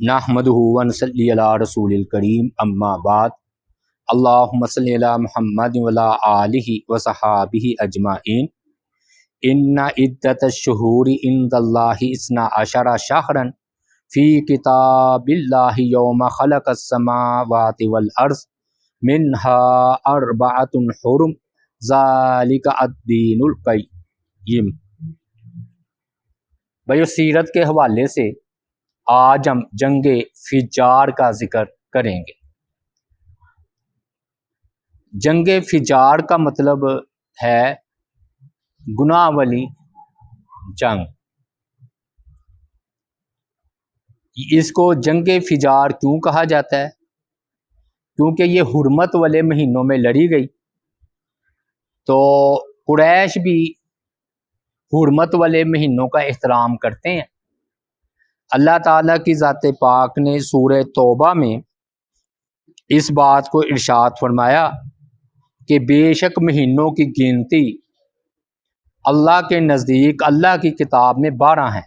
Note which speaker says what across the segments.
Speaker 1: نحمد صلی اللہ رسول الکریم اما بعد. اللہم صلی اللہ محمد ولا آلہ و صحابہ اجمعین ان عدت الشہور عند اللہ اسنا عشر شہرا فی کتاب اللہ یوم خلق السماوات والارض منها اربعت حرم ذالک الدین القیم بھائیو، سیرت کے حوالے سے آج ہم جنگ فجار کا ذکر کریں گے۔ جنگ فجار کا مطلب ہے گناہ والی جنگ۔ اس کو جنگ فجار کیوں کہا جاتا ہے؟ کیونکہ یہ حرمت والے مہینوں میں لڑی گئی۔ تو قریش بھی حرمت والے مہینوں کا احترام کرتے ہیں۔ اللہ تعالیٰ کی ذات پاک نے سورہ توبہ میں اس بات کو ارشاد فرمایا کہ بے شک مہینوں کی گنتی اللہ کے نزدیک اللہ کی کتاب میں بارہ ہیں۔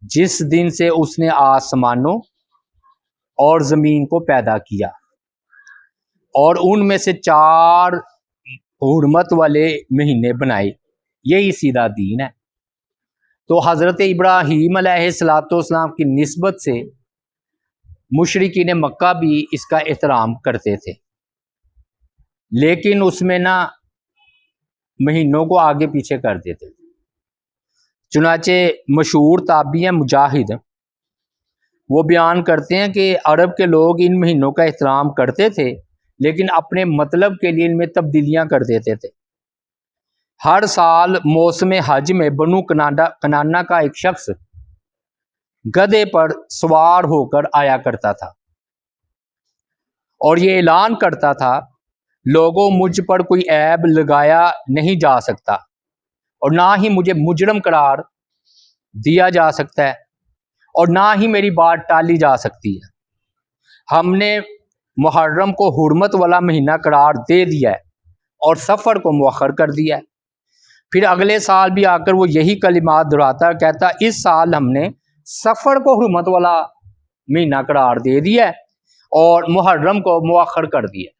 Speaker 1: جس دن سے اس نے آسمانوں اور زمین کو پیدا کیا اور ان میں سے چار حرمت والے مہینے بنائے، یہی سیدھا دین ہے۔ تو حضرت ابراہیم علیہ السلاۃ والسلام کی نسبت سے مشرقین مکہ بھی اس کا احترام کرتے تھے۔ لیکن اس میں نہ مہینوں کو آگے پیچھے کر دیتے تھے۔ چنانچہ مشہور تابی مجاہد وہ بیان کرتے ہیں کہ عرب کے لوگ ان مہینوں کا احترام کرتے تھے، لیکن اپنے مطلب کے لیے ان میں تبدیلیاں کر دیتے تھے۔ ہر سال موسم حج میں بنو کناڈا کنانا کا ایک شخص گدے پر سوار ہو کر آیا کرتا تھا۔ اور یہ اعلان کرتا تھا، لوگوں مجھ پر کوئی عیب لگایا نہیں جا سکتا اور نہ ہی مجھے مجرم قرار دیا جا سکتا ہے اور نہ ہی میری بات ٹالی جا سکتی ہے۔ ہم نے محرم کو حرمت والا مہینہ قرار دے دیا ہے اور سفر کو مؤخر کر دیا ہے۔ پھر اگلے سال بھی آ کر وہ یہی کلمات دہراتا، کہتا، اس سال ہم نے سفر کو حرمت والا مہینہ قرار دے دیا اور محرم کو مؤخر کر دیا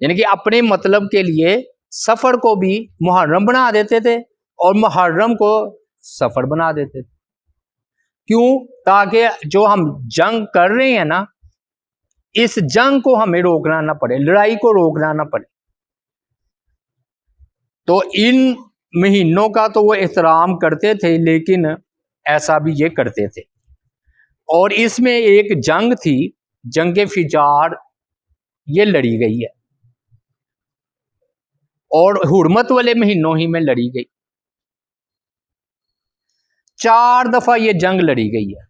Speaker 1: یعنی کہ اپنے مطلب کے لیے سفر کو بھی محرم بنا دیتے تھے اور محرم کو سفر بنا دیتے تھے۔ کیوں؟ تاکہ جو ہم جنگ کر رہے ہیں نا، اس جنگ کو ہمیں روکنا نہ پڑے، لڑائی کو روکنا نہ پڑے۔ تو ان مہینوں کا تو وہ احترام کرتے تھے، لیکن ایسا بھی یہ کرتے تھے۔ اور اس میں ایک جنگ تھی، جنگ فجار، یہ لڑی گئی ہے۔ اور حرمت والے مہینوں ہی میں لڑی گئی۔ چار دفعہ یہ جنگ لڑی گئی ہے۔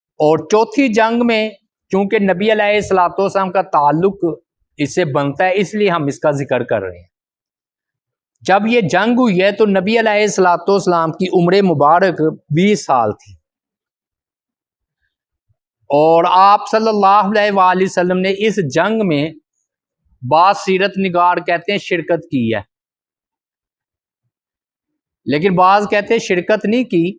Speaker 1: اور چوتھی جنگ میں، چونکہ نبی علیہ السلاط والسلام کا تعلق اس سے بنتا ہے، اس لیے ہم اس کا ذکر کر رہے ہیں۔ جب یہ جنگ ہوئی ہے تو نبی علیہ السلاۃ والسلام کی عمر مبارک بیس سال تھی۔ اور آپ صلی اللہ علیہ وآلہ وسلم نے اس جنگ میں بعض سیرت نگار کہتے ہیں شرکت کی ہے۔ لیکن بعض کہتے ہیں شرکت نہیں کی،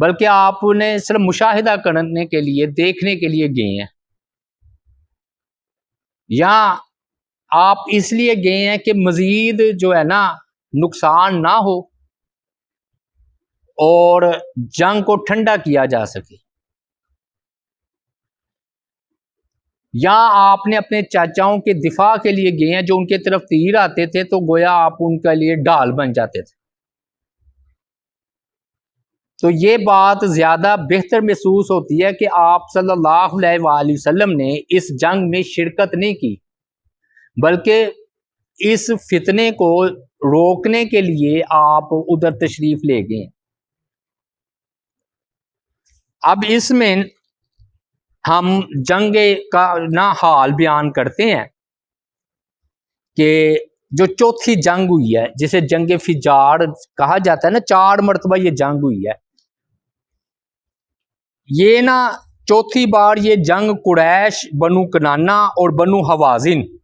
Speaker 1: بلکہ آپ نے صرف مشاہدہ کرنے کے لیے، دیکھنے کے لیے گئے ہیں۔ یہاں آپ اس لیے گئے ہیں کہ مزید جو ہے نا نقصان نہ ہو اور جنگ کو ٹھنڈا کیا جا سکے۔ یا آپ نے اپنے چاچاؤں کے دفاع کے لیے گئے ہیں جو ان کے طرف تیر آتے تھے تو گویا آپ ان کے لیے ڈال بن جاتے تھے۔ تو یہ بات زیادہ بہتر محسوس ہوتی ہے کہ آپ صلی اللہ علیہ وآلہ وسلم نے اس جنگ میں شرکت نہیں کی۔ بلکہ اس فتنے کو روکنے کے لیے آپ ادھر تشریف لے گئے۔ اب اس میں ہم جنگ کا نہ حال بیان کرتے ہیں کہ جو چوتھی جنگ ہوئی ہے، جسے جنگ فجار کہا جاتا ہے نا، چار مرتبہ یہ جنگ ہوئی ہے۔ یہ نا چوتھی بار یہ جنگ قریش، بنو کنانا اور بنو حوازن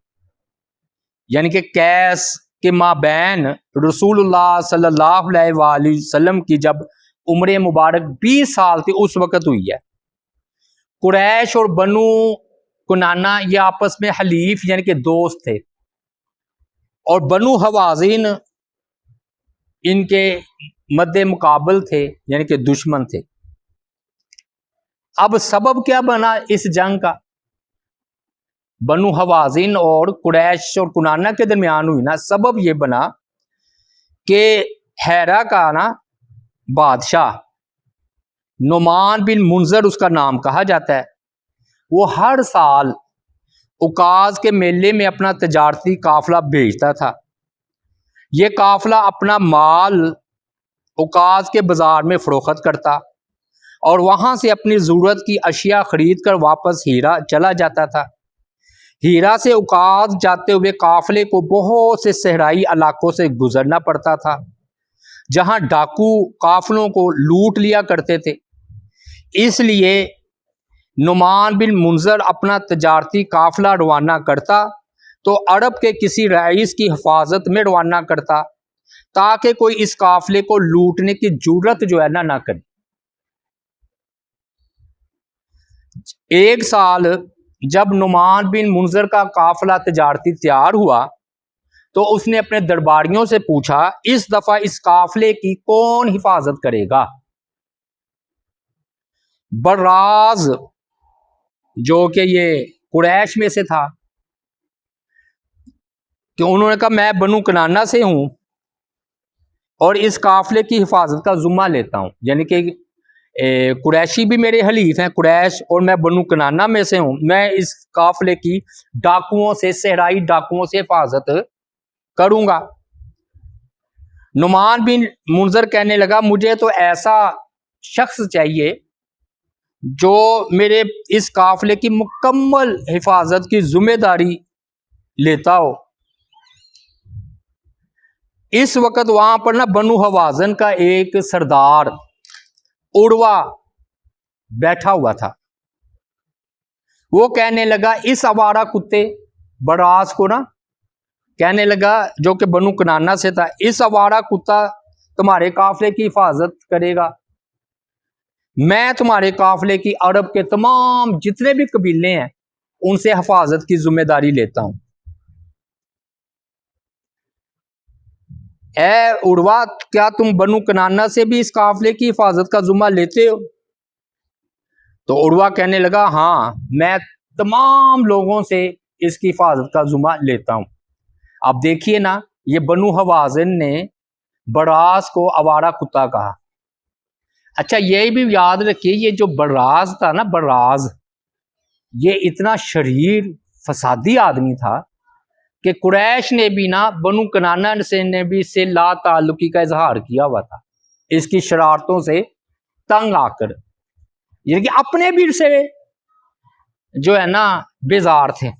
Speaker 1: یعنی کہ کیس کے مابین رسول اللہ صلی اللہ علیہ وآلہ وسلم کی جب عمر مبارک بیس سال تھی، اس وقت ہوئی ہے۔ قریش اور بنو کنانا یہ آپس میں حلیف یعنی کہ دوست تھے۔ اور بنو حوازین ان کے مد مقابل تھے یعنی کہ دشمن تھے۔ اب سبب کیا بنا اس جنگ کا؟ بنو حوازین اور قریش اور کنانا کے درمیان ہوئی نا، سبب یہ بنا کہ حیرا کا نا بادشاہ نعمان بن منظر اس کا نام کہا جاتا ہے۔ وہ ہر سال اکاز کے میلے میں اپنا تجارتی قافلہ بھیجتا تھا۔ یہ قافلہ اپنا مال اکاز کے بازار میں فروخت کرتا اور وہاں سے اپنی ضرورت کی اشیاء خرید کر واپس ہیرا چلا جاتا تھا۔ ہیرا سے اکاز جاتے ہوئے قافلے کو بہت سے صحرائی علاقوں سے گزرنا پڑتا تھا، جہاں ڈاکو قافلوں کو لوٹ لیا کرتے تھے۔ اس لیے نعمان بن منظر اپنا تجارتی قافلہ روانہ کرتا تو عرب کے کسی رئیس کی حفاظت میں روانہ کرتا، تاکہ کوئی اس قافلے کو لوٹنے کی ضرورت جو ہے نا، نہ کرے۔ ایک سال جب نعمان بن منظر کا قافلہ تجارتی تیار ہوا، تو اس نے اپنے درباریوں سے پوچھا، اس دفعہ اس قافلے کی کون حفاظت کرے گا؟ براز، جو کہ یہ قریش میں سے تھا، کہ انہوں نے کہا، میں بنو کنانا سے ہوں اور اس قافلے کی حفاظت کا ذمہ لیتا ہوں یعنی کہ قریشی بھی میرے حلیف ہیں، قریش اور میں بنو کنانا میں سے ہوں۔ میں اس قافلے کی ڈاکوؤں سے، صحرائی ڈاکوؤں سے حفاظت کروں گا۔ نعمان بن منظر کہنے لگا، مجھے تو ایسا شخص چاہیے جو میرے اس قافلے کی مکمل حفاظت کی ذمہ داری لیتا ہو۔ اس وقت وہاں پر نا بنو حوازن کا ایک سردار اڑوا بیٹھا ہوا تھا۔ وہ کہنے لگا، اس آوارہ کتے براس کو نا۔ کہنے لگا، جو کہ بنو کنانا سے تھا، اس آوارہ کتا تمہارے قافلے کی حفاظت کرے گا۔ میں تمہارے قافلے کی عرب کے تمام جتنے بھی قبیلے ہیں، ان سے حفاظت کی ذمہ داری لیتا ہوں۔ اے اڑوا، کیا تم بنو کنانا سے بھی اس قافلے کی حفاظت کا ذمہ لیتے ہو؟ تو اڑوا کہنے لگا ہاں میں تمام لوگوں سے اس کی حفاظت کا ذمہ لیتا ہوں۔ اب دیکھیے نا، یہ بنو حوازن نے براس کو آوارہ کتا کہا۔ اچھا یہ بھی یاد رکھیے، یہ جو براز تھا نا براز یہ اتنا شریر، فسادی آدمی تھا۔ کہ قریش نے بھی نا بنو کنانا سے نے بھی سے لا تعلقی کا اظہار کیا ہوا تھا۔ اس کی شرارتوں سے تنگ آ کر۔ یعنی کہ اپنے بھی سے جو ہے نا بیزار تھے۔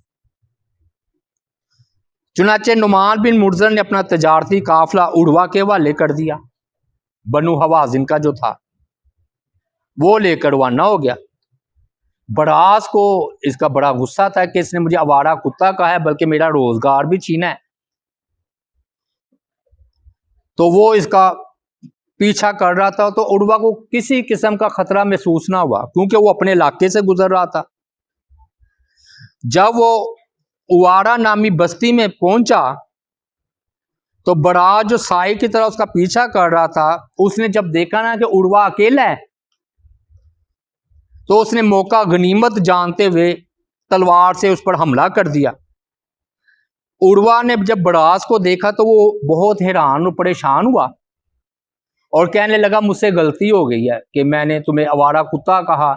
Speaker 1: چنانچہ نعمان بن مرزن نے اپنا تجارتی قافلہ اڑوا کے حوالے کر دیا۔ بنو حوازن کا جو تھا، وہ لے کر روانہ ہو گیا۔ براس کو اس کا بڑا غصہ تھا کہ اس نے مجھے آوارہ کتا کہا ہے، بلکہ میرا روزگار بھی چھینا ہے۔ تو وہ اس کا پیچھا کر رہا تھا تو اڑوا کو کسی قسم کا خطرہ محسوس نہ ہوا، کیونکہ وہ اپنے علاقے سے گزر رہا تھا۔ جب وہ اوارا نامی بستی میں پہنچا تو بڑا جو سائی کی طرح اس کا پیچھا کر رہا تھا۔ اس نے جب دیکھا نا کہ اڑوا اکیلا ہے تو اس نے موقع غنیمت جانتے ہوئے تلوار سے اس پر حملہ کر دیا۔ اڑوا نے جب براس کو دیکھا تو وہ بہت حیران اور پریشان ہوا اور کہنے لگا، مجھ سے غلطی ہو گئی ہے کہ میں نے تمہیں آوارہ کتا کہا،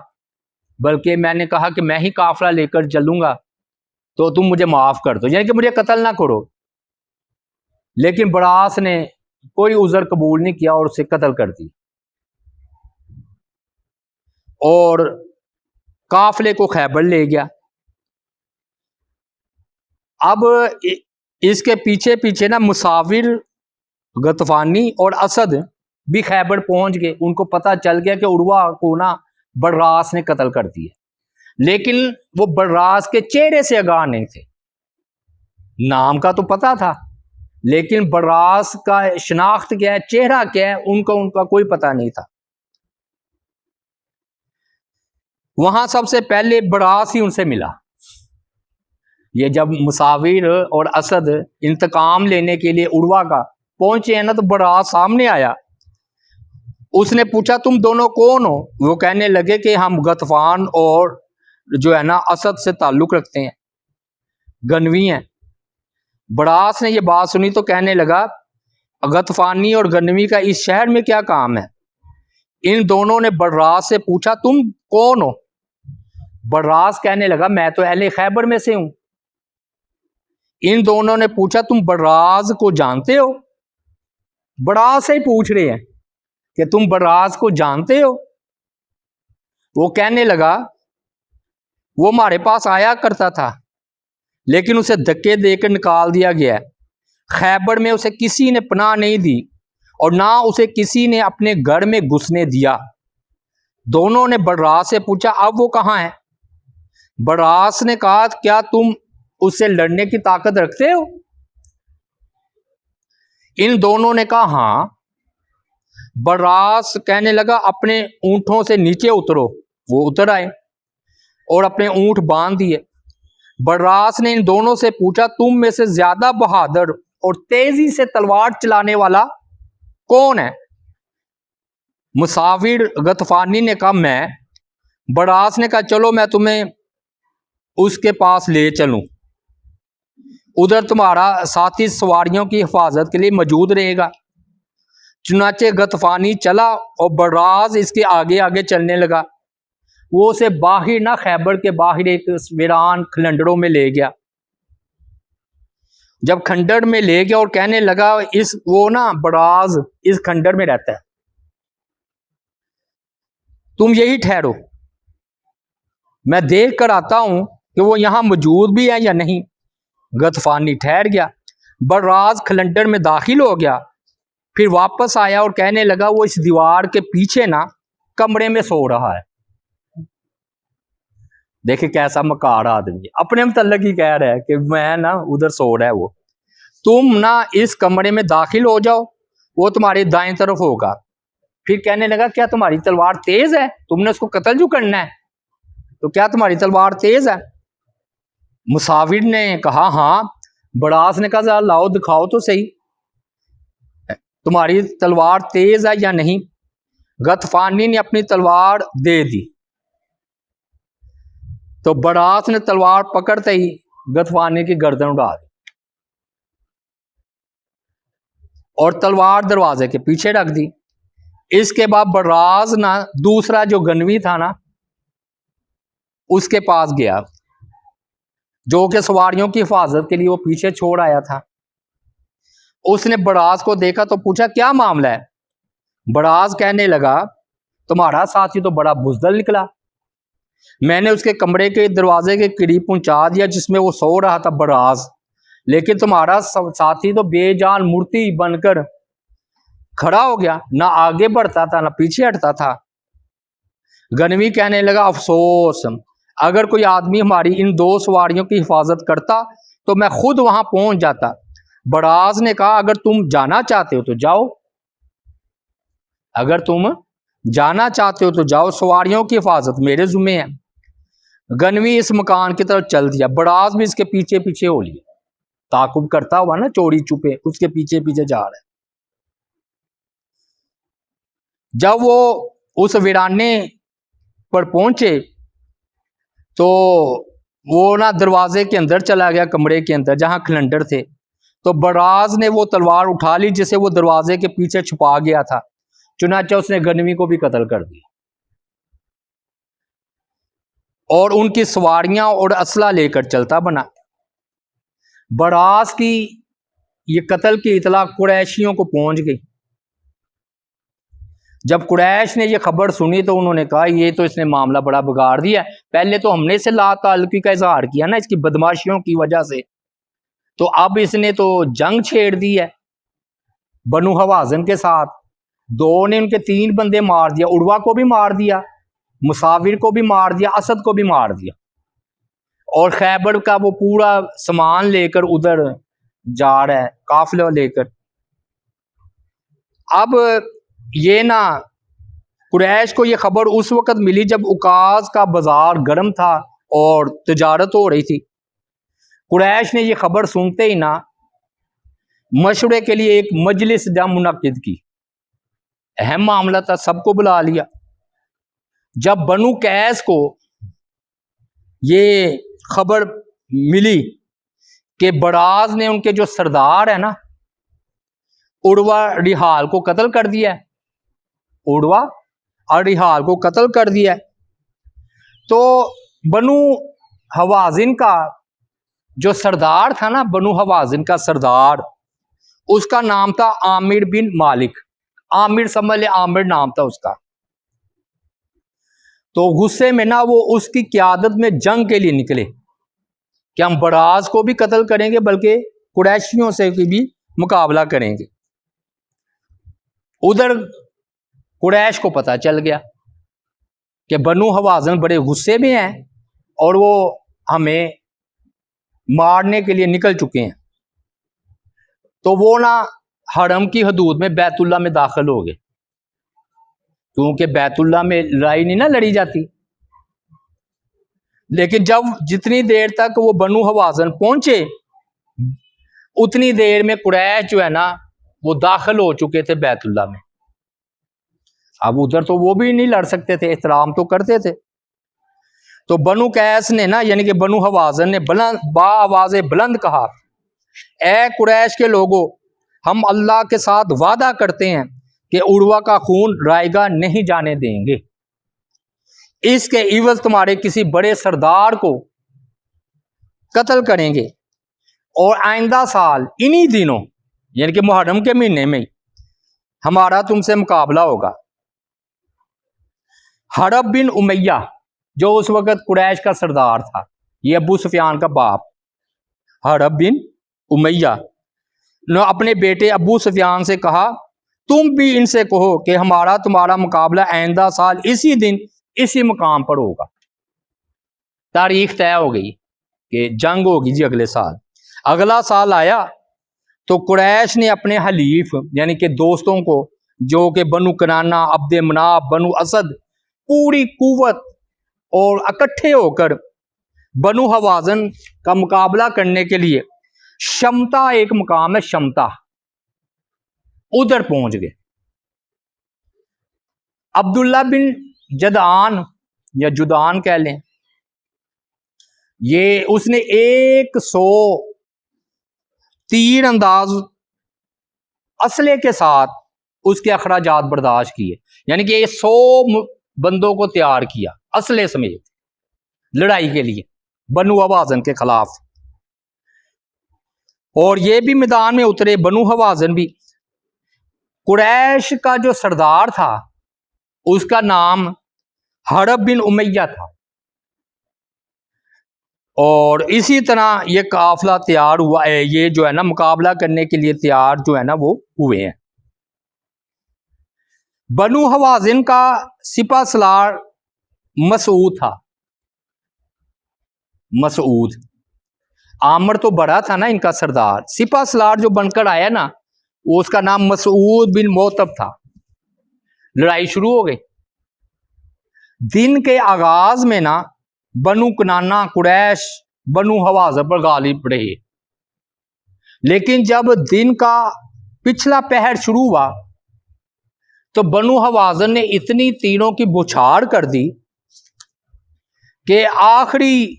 Speaker 1: بلکہ میں نے کہا کہ میں ہی قافلہ لے کر چلوں گا، تو تم مجھے معاف کر دو۔ یعنی کہ مجھے قتل نہ کرو۔ لیکن براس نے کوئی عذر قبول نہیں کیا اور اسے قتل کر دی اور قافلے کو خیبر لے گیا۔ اب اس کے پیچھے پیچھے نا مساور گتفانی اور اسد بھی خیبر پہنچ گئے۔ ان کو پتہ چل گیا کہ اڑوا کو نا براس نے قتل کر دیا۔ لیکن وہ براس کے چہرے سے آگاہ نہیں تھے۔ نام کا تو پتا تھا، لیکن براس کا شناخت کیا ہے، چہرہ کیا ہے، ان کا ان کا کوئی پتہ نہیں تھا۔ وہاں سب سے پہلے براس ہی ان سے ملا۔ یہ جب مساور اور اسد انتقام لینے کے لیے اڑوا کا پہنچے ہیں نا تو براس سامنے آیا۔ اس نے پوچھا، تم دونوں کون ہو؟ وہ کہنے لگے کہ ہم گطفان اور جو ہے نا اسد سے تعلق رکھتے ہیں۔ گنوی ہیں۔ براس نے یہ بات سنی تو کہنے لگا، غطفانی اور گنوی کا اس شہر میں کیا کام ہے؟ ان دونوں نے براس سے پوچھا، تم کون ہو؟ براس کہنے لگا، میں تو اہل خیبر میں سے ہوں۔ ان دونوں نے پوچھا، تم براز کو جانتے ہو؟ براز سے ہی پوچھ رہے ہیں کہ تم براز کو جانتے ہو؟ وہ کہنے لگا، وہ ہمارے پاس آیا کرتا تھا، لیکن اسے دھکے دے کر نکال دیا گیا۔ خیبر میں اسے کسی نے پناہ نہیں دی اور نہ اسے کسی نے اپنے گھر میں گھسنے دیا۔ دونوں نے براس سے پوچھا، اب وہ کہاں ہے براس نے کہا، کیا تم اس سے لڑنے کی طاقت رکھتے ہو؟ ان دونوں نے کہا ہاں. براس کہنے لگا، اپنے اونٹوں سے نیچے اترو۔ وہ اتر آئے اور اپنے اونٹ باندھ دیے۔ براس نے ان دونوں سے پوچھا، تم میں سے زیادہ بہادر اور تیزی سے تلوار چلانے والا کون ہے؟ مساور غطفانی نے کہا، میں۔ براس نے کہا، چلو، میں تمہیں اس کے پاس لے چلوں ادھر تمہارا ساتھی سواریوں کی حفاظت کے لیے موجود رہے گا چنانچہ گطفانی چلا اور براز اس کے آگے آگے چلنے لگا وہ اسے باہر نہ خیبر کے باہر ایک ویران کھلنڈروں میں لے گیا جب کھنڈر میں لے گیا اور کہنے لگا اس وہ نا براز اس کھنڈر میں رہتا ہے تم یہی ٹھہرو میں دیکھ کر آتا ہوں کہ وہ یہاں موجود بھی ہے یا نہیں؟ گطفانی ٹھہر گیا۔ براز کھلنڈر میں داخل ہو گیا۔ پھر واپس آیا اور کہنے لگا، وہ اس دیوار کے پیچھے نا کمرے میں سو رہا ہے۔ دیکھے کیسا مکار آدمی۔ اپنے متعلق ہی کہہ رہا ہے کہ میں نا ادھر سو رہا ہے وہ۔ تم نا اس کمرے میں داخل ہو جاؤ، وہ تمہاری دائیں طرف ہوگا۔ پھر کہنے لگا، کیا تمہاری تلوار تیز ہے؟ تم نے اس کو قتل جو کرنا ہے۔ تو کیا تمہاری تلوار تیز ہے؟ مساور نے کہا ہاں بڑاس نے کہا، ذرا لاؤ، دکھاؤ تو صحیح۔ تمہاری تلوار تیز ہے یا نہیں؟ گتفانی نے اپنی تلوار دے دی۔ تو بڑاس نے تلوار پکڑتے ہی گتفانی کی گردن اڑا دی۔ اور تلوار دروازے کے پیچھے رکھ دی۔ اس کے بعد براز نا دوسرا جو گنوی تھا نا، اس کے پاس گیا۔ جو کہ سواریوں کی حفاظت کے لیے وہ پیچھے چھوڑ آیا تھا۔ اس نے براز کو دیکھا تو پوچھا، کیا معاملہ ہے؟ براز کہنے لگا، تمہارا ساتھی تو بڑا بزدل نکلا۔ میں نے اس کے کمرے کے دروازے کے قریب پہنچا دیا جس میں وہ سو رہا تھا براز۔ لیکن تمہارا ساتھی تو بے جان مورتی بن کر کھڑا ہو گیا۔ نہ آگے بڑھتا تھا، نہ پیچھے ہٹتا تھا۔ گنوی کہنے لگا، افسوس! اگر کوئی آدمی ہماری ان دو سواریوں کی حفاظت کرتا تو میں خود وہاں پہنچ جاتا۔ براز نے کہا، اگر تم جانا چاہتے ہو تو جاؤ۔ اگر تم جانا چاہتے ہو تو جاؤ، سواریوں کی حفاظت میرے ذمے ہے۔ گنوی اس مکان کی طرف چل دیا۔ براز بھی اس کے پیچھے پیچھے ہو لیا۔ تعقب کرتا ہوا نا، چوری چپے اس کے پیچھے پیچھے جا رہا ہے۔ جب وہ اس ویرانے پر پہنچے تو وہ نا دروازے کے اندر چلا گیا، کمرے کے اندر جہاں کلنڈر تھے۔ تو براز نے وہ تلوار اٹھا لی جسے وہ دروازے کے پیچھے چھپا گیا تھا۔ چنانچہ اس نے گنوی کو بھی قتل کر دیا۔ اور ان کی سواریاں اور اسلحہ لے کر چلتا بنا۔ براز کی یہ قتل کی اطلاع قریشیوں کو پہنچ گئی۔ جب قریش نے یہ خبر سنی تو انہوں نے کہا، یہ تو اس نے معاملہ بڑا بگاڑ دیا پہلے تو ہم نے اسے لا تعلقی کا اظہار کیا نا، اس کی بدماشیوں کی وجہ سے۔ تو اب اس نے تو جنگ چھیڑ دی ہے بنو حوازن کے ساتھ۔ دو نے ان کے تین بندے مار دیا اڑوا کو بھی مار دیا، مساور کو بھی مار دیا، اسد کو بھی مار دیا۔ اور خیبر کا وہ پورا سامان لے کر ادھر جا رہا ہے، قافلہ لے کر۔ اب یہ نا قریش کو یہ خبر اس وقت ملی جب اکاز کا بازار گرم تھا اور تجارت ہو رہی تھی۔ قریش نے یہ خبر سنتے ہی نہ مشورے کے لیے ایک مجلس جا منعقد کی۔ اہم معاملہ تھا، سب کو بلا لیا۔ جب بنو کیس کو یہ خبر ملی کہ براز نے ان کے جو سردار ہے نا اڑوا ریحال کو قتل کر دیا ہے۔ اڑوا اور ریحال کو قتل کر دیا تو بنو حوازن کا جو سردار تھا نا بنو حوازن کا سردار اس کا نام تھا عامر بن مالک عامر سمجھ لے عامر نام تھا اس کا تو غصے میں نا وہ اس کی قیادت میں جنگ کے لیے نکلے کہ ہم براز کو بھی قتل کریں گے بلکہ قریشیوں سے بھی مقابلہ کریں گے ادھر قریش کو پتا چل گیا کہ بنو حوازن بڑے غصے میں ہیں اور وہ ہمیں مارنے کے لیے نکل چکے ہیں۔ تو وہ نا حرم کی حدود میں بیت اللہ میں داخل ہو گئے۔ کیونکہ بیت اللہ میں لڑائی نہیں نہ لڑی جاتی۔ لیکن جب جتنی دیر تک وہ بنو حوازن پہنچے، اتنی دیر میں قریش جو ہے نا، وہ داخل ہو چکے تھے بیت اللہ میں۔ اب ادھر تو وہ بھی نہیں لڑ سکتے تھے، احترام تو کرتے تھے۔ تو بنو کیس نے نا یعنی کہ بنو حوازن نے بلند، با آواز بلند کہا، اے قریش کے لوگوں ہم اللہ کے ساتھ وعدہ کرتے ہیں کہ اڑوا کا خون رائے گا نہیں جانے دیں گے۔ اس کے عوض تمہارے کسی بڑے سردار کو قتل کریں گے۔ اور آئندہ سال، انہی دنوں یعنی کہ محرم کے مہینے میں، ہمارا تم سے مقابلہ ہوگا۔ حرب بن امیہ، جو اس وقت قریش کا سردار تھا۔ یہ ابو سفیان کا باپ۔ حرب بن امیہ۔ نے اپنے بیٹے ابو سفیان سے کہا، تم بھی ان سے کہو کہ ہمارا تمہارا مقابلہ آئندہ سال اسی دن اسی مقام پر ہوگا۔ تاریخ طے ہو گئی کہ جنگ ہوگی جی اگلے سال۔ اگلا سال آیا تو قریش نے اپنے حلیف یعنی کہ دوستوں کو، جو کہ بنو کنانا عبد مناب بنو اسد پوری قوت اور اکٹھے ہو کر بنو حوازن کا مقابلہ کرنے کے لیے شمتا، ایک مقام ہے شمتا، ادھر پہنچ گئے۔ عبداللہ بن جدان یا جدان کہہ لیں۔ یہ اس نے ایک سو تیر انداز اسلحے کے ساتھ اس کے اخراجات برداشت کیے۔ یعنی کہ یہ سو بندوں کو تیار کیا اسلحے سمیت، لڑائی کے لیے، بنو حوازن کے خلاف۔ اور یہ بھی میدان میں اترے، بنو حوازن بھی۔ قریش کا جو سردار تھا، اس کا نام حرب بن امیہ تھا۔ اور اسی طرح یہ قافلہ تیار ہوا ہے یہ جو ہے نا مقابلہ کرنے کے لیے تیار جو ہے نا وہ ہوئے ہیں۔ بنو حوازن کا سپا سلار مسعود تھا۔ مسعود۔ آمر تو بڑا تھا نا ان کا سردار۔ سپا سلار جو بن کر آیا نا وہ اس کا نام مسعود بن موتب تھا۔ لڑائی شروع ہو گئی۔ دن کے آغاز میں نا بنو کنانا، قریش، بنو حواز پر غالب رہے۔ لیکن جب دن کا پچھلا پہر شروع ہوا تو بنو حوازن نے اتنی تینوں کی بچھاڑ کر دی کہ آخری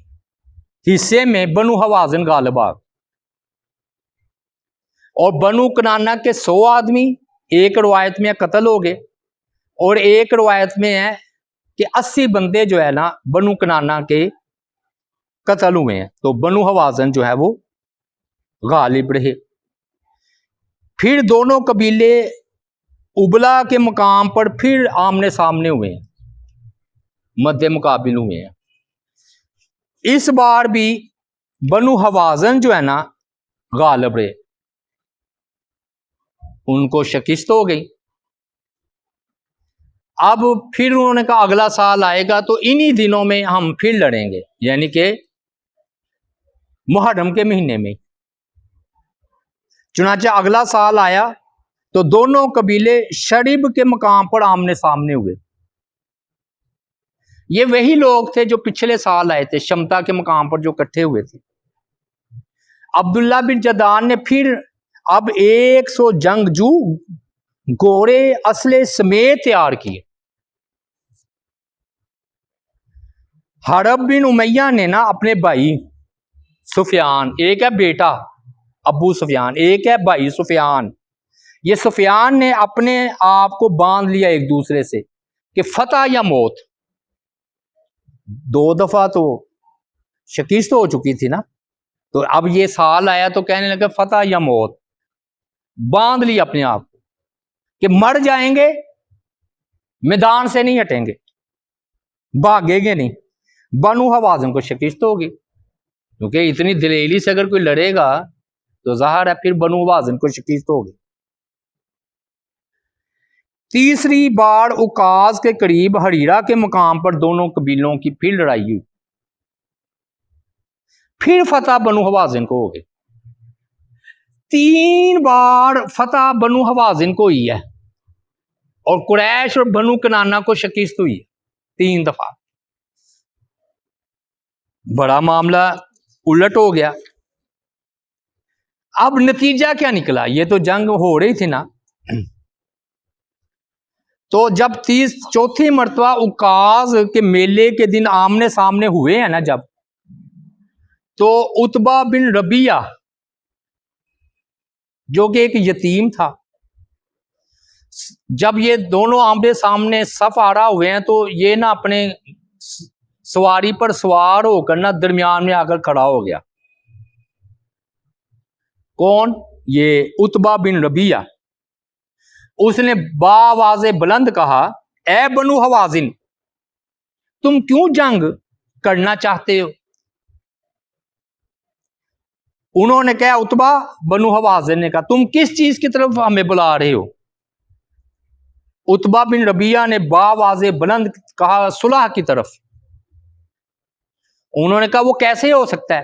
Speaker 1: حصے میں بنو حوازن غالب آ اور بنو کنانا کے سو آدمی ایک روایت میں قتل ہو گئے اور ایک روایت میں ہے کہ اسی بندے جو ہے نا بنو کنانا کے قتل ہوئے ہیں۔ تو بنو حوازن جو ہے وہ غالب رہے۔ پھر دونوں قبیلے ابلا کے مقام پر پھر آمنے سامنے ہوئے ہیں، مد مقابل ہوئے ہیں۔ اس بار بھی بنو حوازن جو ہے نا، غالب رہے۔ ان کو شکست ہو گئی۔ اب پھر انہوں نے کہا اگلا سال آئے گا تو انہی دنوں میں ہم پھر لڑیں گے یعنی کہ محرم کے مہینے میں۔ چنانچہ اگلا سال آیا تو دونوں قبیلے شریب کے مقام پر آمنے سامنے ہوئے۔ یہ وہی لوگ تھے جو پچھلے سال آئے تھے، شمتا کے مقام پر جو کٹھے ہوئے تھے۔ عبداللہ بن جدان نے پھر اب ایک سو جنگ جو گھوڑے اسلحے سمیت تیار کیے۔ حرب بن امیہ نے نا اپنے بھائی سفیان، ایک ہے بیٹا ابو سفیان، ایک ہے بھائی سفیان۔ یہ سفیان نے اپنے آپ کو باندھ لیا ایک دوسرے سے کہ فتح یا موت۔ دو دفعہ تو شکست ہو چکی تھی نا۔ تو اب یہ سال آیا تو کہنے لگے فتح یا موت۔ باندھ لی اپنے آپ کو کہ مر جائیں گے، میدان سے نہیں ہٹیں گے بھاگے گے نہیں۔ بنو حوازن کو شکست ہوگی۔ کیونکہ اتنی دلیلی سے اگر کوئی لڑے گا تو ظاہر ہے پھر بنو حوازن کو شکست ہوگی۔ تیسری بار اکاز کے قریب ہریرا کے مقام پر دونوں قبیلوں کی پھر لڑائی ہوئی۔ پھر فتح بنو حوازن کو ہو گئی۔ تین بار فتح بنو حوازن کو ہوئی ہے اور قریش اور بنو کنانا کو شکست ہوئی ہے۔ تین دفعہ۔ بڑا معاملہ الٹ ہو گیا۔ اب نتیجہ کیا نکلا؟ یہ تو جنگ ہو رہی تھی نا۔ تو جب تیس چوتھی مرتبہ اکاز کے میلے کے دن آمنے سامنے ہوئے ہیں نا جب، تو اتبا بن ربیہ جو کہ ایک یتیم تھا، جب یہ دونوں آمنے سامنے صف آ رہا ہوئے ہیں تو یہ نہ اپنے سواری پر سوار ہو کر نہ درمیان میں آ کر کھڑا ہو گیا۔ کون؟ یہ اتبا بن ربیہ اس نے با واضح بلند کہا، اے بنو حوازن، تم کیوں جنگ کرنا چاہتے ہو؟ انہوں نے کہا اتبا بنو حوازن نے کہا، تم کس چیز کی طرف ہمیں بلا رہے ہو؟ اتبا بن ربیہ نے با واضح بلند کہا، صلح کی طرف. انہوں نے کہا، وہ کیسے ہو سکتا ہے؟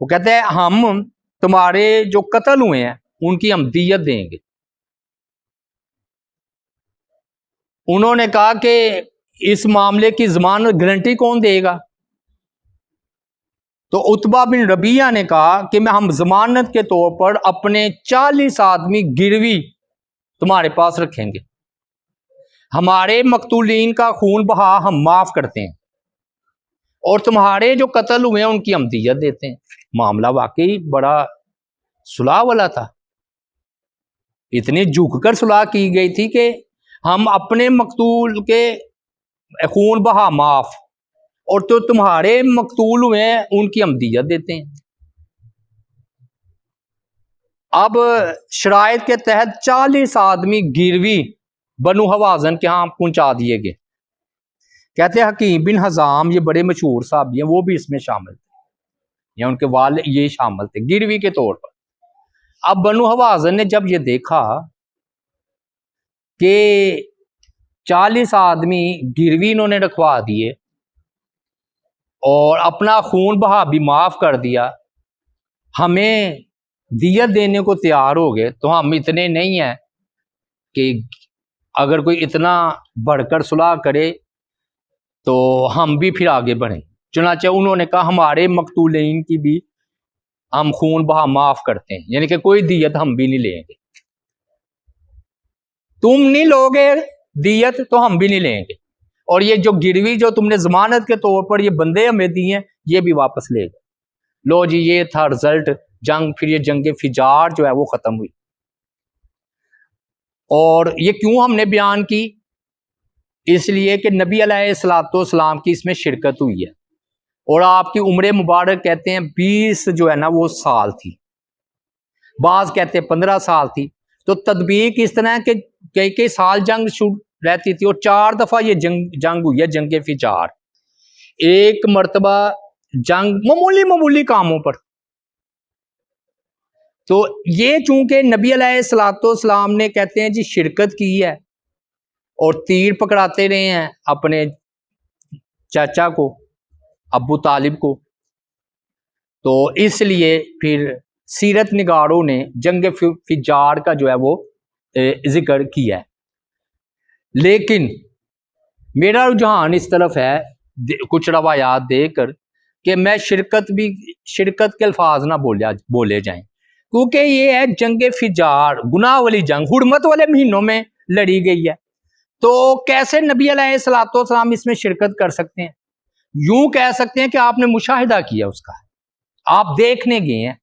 Speaker 1: وہ کہتے ہیں، ہم تمہارے جو قتل ہوئے ہیں، ان کی ہم دیت دیں گے. انہوں نے کہا کہ اس معاملے کی ضمانت گارنٹی کون دے گا؟ تو اتبا بن ربیہ نے کہا کہ میں ہم ضمانت کے طور پر اپنے چالیس آدمی گروی تمہارے پاس رکھیں گے۔ ہمارے مقتولین کا خون بہا ہم معاف کرتے ہیں اور تمہارے جو قتل ہوئے ہیں ان کی ہم دیت دیتے ہیں۔ معاملہ واقعی بڑا صلاح والا تھا۔ اتنی جھک کر صلاح کی گئی تھی کہ ہم اپنے مقتول کے خون بہا معاف اور تو تمہارے مقتول ہوئے ہیں، ان کی ہم دیت دیتے ہیں۔ اب شرائط کے تحت چالیس آدمی گیروی بنو حوازن کے ہاں پہنچا دیے گئے۔ کہتے ہیں حکیم بن حضام یہ بڑے مشہور صاحب ہیں، وہ بھی اس میں شامل تھے۔ یا ان کے والد یہ شامل تھے، گروی کے طور پر۔ اب بنو حوازن نے جب یہ دیکھا کہ چالیس آدمی گروی انہوں نے رکھوا دیے اور اپنا خون بہا بھی معاف کر دیا۔ ہمیں دیت دینے کو تیار ہو گئے تو ہم اتنے نہیں ہیں کہ اگر کوئی اتنا بڑھ کر صلاح کرے تو ہم بھی پھر آگے بڑھیں۔ چنانچہ انہوں نے کہا ہمارے مقتولین کی بھی ہم خون بہا معاف کرتے ہیں یعنی کہ کوئی دیت ہم بھی نہیں لیں گے۔ تم نہیں لوگے دیت تو ہم بھی نہیں لیں گے۔ اور یہ جو گروی جو تم نے ضمانت کے طور پر یہ بندے ہمیں دی ہیں، یہ بھی واپس لے گئے۔ لو جی یہ تھا رزلٹ جنگ، پھر یہ جنگ فجار جو ہے وہ ختم ہوئی۔ اور یہ کیوں ہم نے بیان کی؟ اس لیے کہ نبی علیہ السلاۃ والسلام کی اس میں شرکت ہوئی ہے۔ اور آپ کی عمر مبارک کہتے ہیں بیس جو ہے نا وہ سال تھی۔ بعض کہتے ہیں پندرہ سال تھی۔ تو تدبیق اس طرح کہ کئی کئی سال جنگ شروع رہتی تھی اور چار دفعہ یہ جنگ جنگ ہوئی ہے جنگ فجار ایک مرتبہ جنگ معمولی معمولی کاموں پر۔ تو یہ چونکہ نبی علیہ السلاۃ والسلام نے کہتے ہیں جی شرکت کی ہے اور تیر پکڑاتے رہے ہیں اپنے چاچا کو، ابو طالب کو۔ تو اس لیے پھر سیرت نگاروں نے جنگ فجار کا جو ہے وہ ذکر کیا ہے۔ لیکن میرا رجحان اس طرف ہے کچھ روایات دے کر کہ میں شرکت بھی، شرکت کے الفاظ نہ بولیا، بولے جائیں۔ کیونکہ یہ ہے، جنگ فجار، گناہ والی جنگ، حرمت والے مہینوں میں لڑی گئی ہے۔ تو کیسے نبی علیہ السلاۃ والسلام اس میں شرکت کر سکتے ہیں؟ یوں کہہ سکتے ہیں کہ آپ نے مشاہدہ کیا اس کا۔ آپ دیکھنے گئے ہیں۔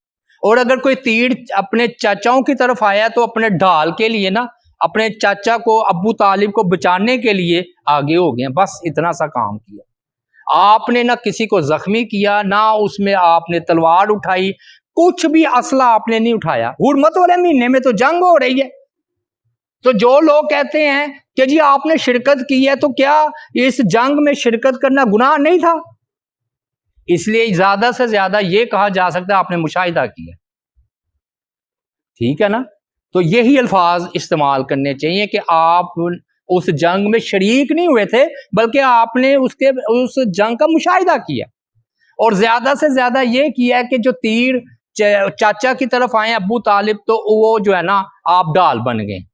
Speaker 1: اور اگر کوئی تیر اپنے چاچاؤں کی طرف آیا تو اپنے ڈھال کے لیے نا، اپنے چاچا کو، ابو طالب کو بچانے کے لیے آگے ہو گئے۔ بس اتنا سا کام کیا۔ آپ نے نہ کسی کو زخمی کیا، نہ اس میں آپ نے تلوار اٹھائی۔ کچھ بھی اسلحہ آپ نے نہیں اٹھایا۔ حرمت والے مہینے میں تو جنگ ہو رہی ہے۔ تو جو لوگ کہتے ہیں کہ جی آپ نے شرکت کی ہے تو کیا اس جنگ میں شرکت کرنا گناہ نہیں تھا؟ اس لیے زیادہ سے زیادہ یہ کہا جا سکتا ہے آپ نے مشاہدہ کیا۔ ٹھیک ہے نا؟ تو یہی الفاظ استعمال کرنے چاہیے کہ آپ اس جنگ میں شریک نہیں ہوئے تھے، بلکہ آپ نے اس کے، اس جنگ کا مشاہدہ کیا۔ اور زیادہ سے زیادہ یہ کیا کہ جو تیر چاچا کی طرف آئے، ابو طالب، تو وہ جو ہے نا آپ ڈال بن گئے۔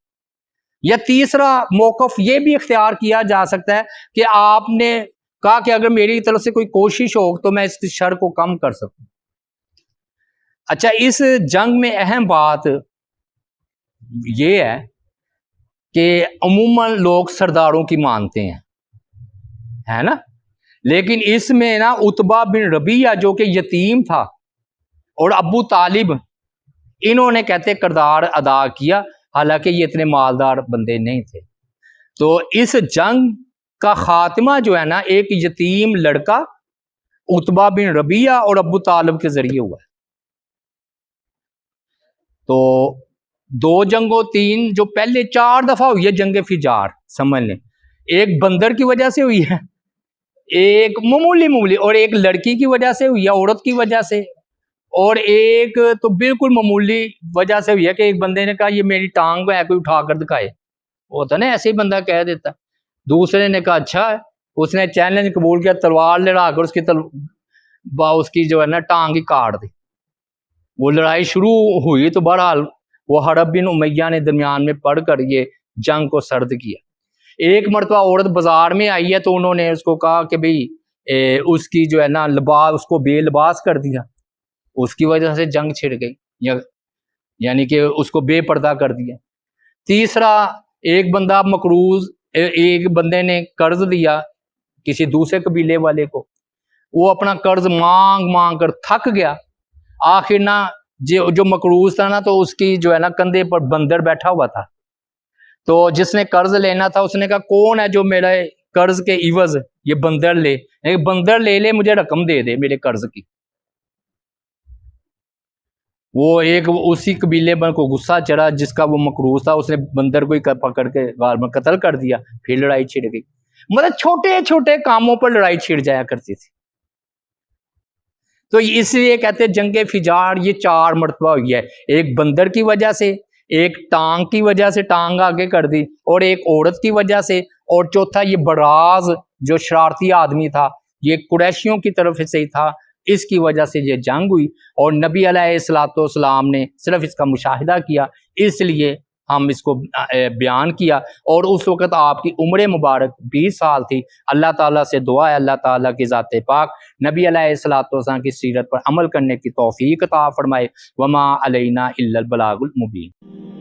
Speaker 1: یا تیسرا موقف یہ بھی اختیار کیا جا سکتا ہے کہ آپ نے کہا کہ اگر میری طرف سے کوئی کوشش ہو تو میں اس شر کو کم کر سکوں۔ اچھا اس جنگ میں اہم بات یہ ہے کہ عموماً لوگ سرداروں کی مانتے ہیں، ہے نا؟ لیکن اس میں نا اتبا بن ربیہ جو کہ یتیم تھا اور ابو طالب، انہوں نے کہتے کردار ادا کیا، حالانکہ یہ اتنے مالدار بندے نہیں تھے۔ تو اس جنگ کا خاتمہ جو ہے نا، ایک یتیم لڑکا اتبا بن ربیہ اور ابو طالب کے ذریعے ہوا ہے۔ تو دو جنگوں تین جو پہلے چار دفعہ ہوئی ہے جنگ فجار سمجھ لیں۔ ایک بندر کی وجہ سے ہوئی ہے، ایک معمولی معمولی اور ایک لڑکی کی وجہ سے ہوئی ہے، عورت کی وجہ سے۔ اور ایک تو بالکل معمولی وجہ سے ہوئی ہے کہ ایک بندے نے کہا، یہ میری ٹانگ ہے، کوئی اٹھا کر دکھائے۔ وہ ہوتا نا ایسے ہی بندہ کہہ دیتا۔ دوسرے نے کہا اچھا ہے اس نے چیلنج قبول کیا، تلوار لڑا کر اس کی تل... با اس کی جو ہے نا ٹانگ ہی کاٹ دی۔ وہ لڑائی شروع ہوئی تو بہرحال وہ حرب بن امیہ نے درمیان میں پڑھ کر یہ جنگ کو سرد کیا۔ ایک مرتبہ عورت بازار میں آئی ہے تو انہوں نے اس کو کہا کہ بھئی اس کی جو ہے نا لباس، اس کو بے لباس کر دیا۔ اس کی وجہ سے جنگ چھڑ گئی، یا یعنی کہ اس کو بے پردہ کر دیا۔ تیسرا، ایک بندہ مقروض ایک بندے نے قرض دیا کسی دوسرے قبیلے والے کو۔ وہ اپنا قرض مانگ مانگ کر تھک گیا۔ آخر نہ جو جو مقروض تھا نا تو اس کی جو ہے نا کندھے پر بندر بیٹھا ہوا تھا۔ تو جس نے قرض لینا تھا، اس نے کہا، کون ہے جو میرا قرض کے عوض یہ بندر لے؟ یعنی بندر لے لے، مجھے رقم دے دے میرے قرض کی۔ وہ ایک اسی قبیلے پر کو غصہ چڑھا جس کا وہ مقروض تھا، اس نے بندر کو ہی پکڑ کے غار میں قتل کر دیا، پھر لڑائی چھڑ گئی۔ مطلب چھوٹے چھوٹے کاموں پر لڑائی چھڑ جایا کرتی تھی۔ تو اس لیے کہتے جنگ فجار، یہ چار مرتبہ ہوئی ہے۔ ایک بندر کی وجہ سے، ایک ٹانگ کی وجہ سے ٹانگ آگے کر دی، اور ایک عورت کی وجہ سے۔ اور چوتھا، یہ براز جو شرارتی آدمی تھا، یہ قریشیوں کی طرف سے ہی تھا۔ اس کی وجہ سے یہ جنگ ہوئی اور نبی علیہ السلاۃ والسلام نے صرف اس کا مشاہدہ کیا، اس لیے ہم اس کو بیان کیا۔ اور اس وقت آپ کی عمر مبارک بیس سال تھی۔ اللہ تعالیٰ سے دعا ہے، اللہ تعالیٰ کی ذات پاک نبی علیہ السلاۃ والسلام کی سیرت پر عمل کرنے کی توفیق عطا فرمائے۔ وما علینا البلاغ المبین